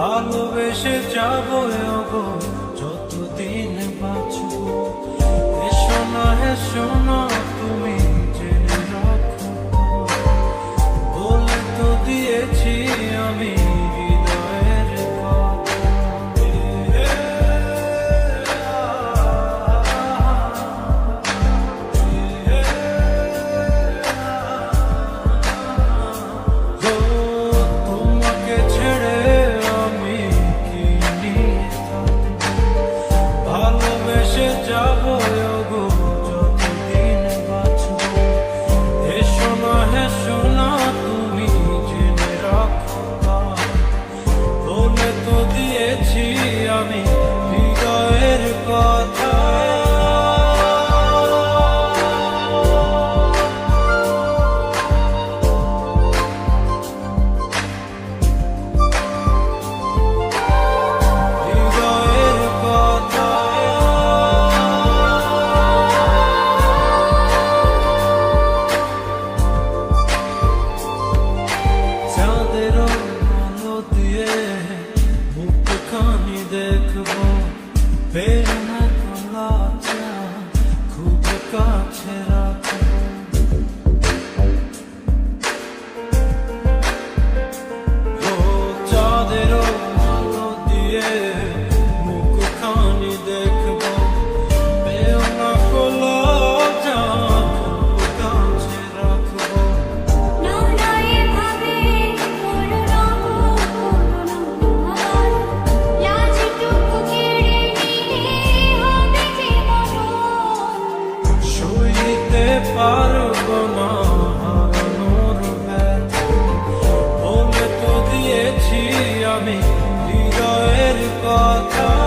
ভালোবেসে যাব গো যতদিন বাঁচবো। এসো না হে শোনা আমি হৃদয়ের কথা Yeah. Beren her kulakta Kubut kaçerak কথা।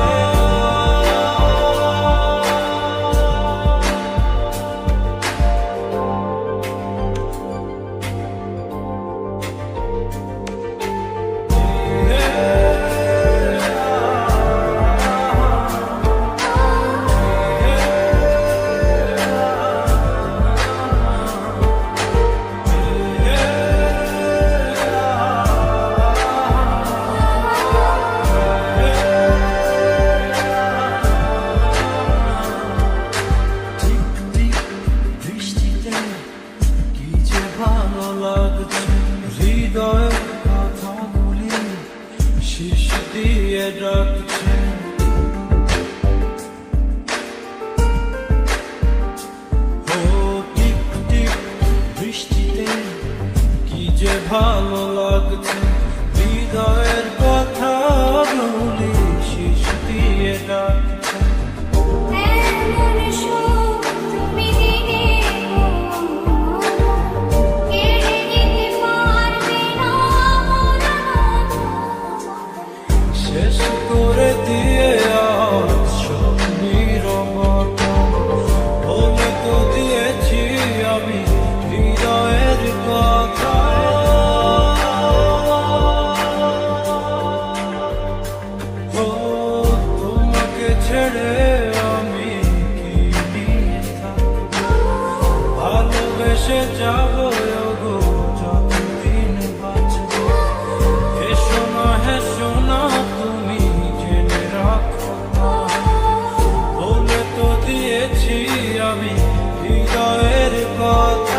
হৃদয়ের কথাগুলি শীষ দিয়ে ডাকছে। বৃষ্টিতে কি যে ভালো লাগছে। শেষ করে দিয়ে আজ সব নীরবতা দিয়ে দিয়েছি আমি হৃদয়ের পা Oh.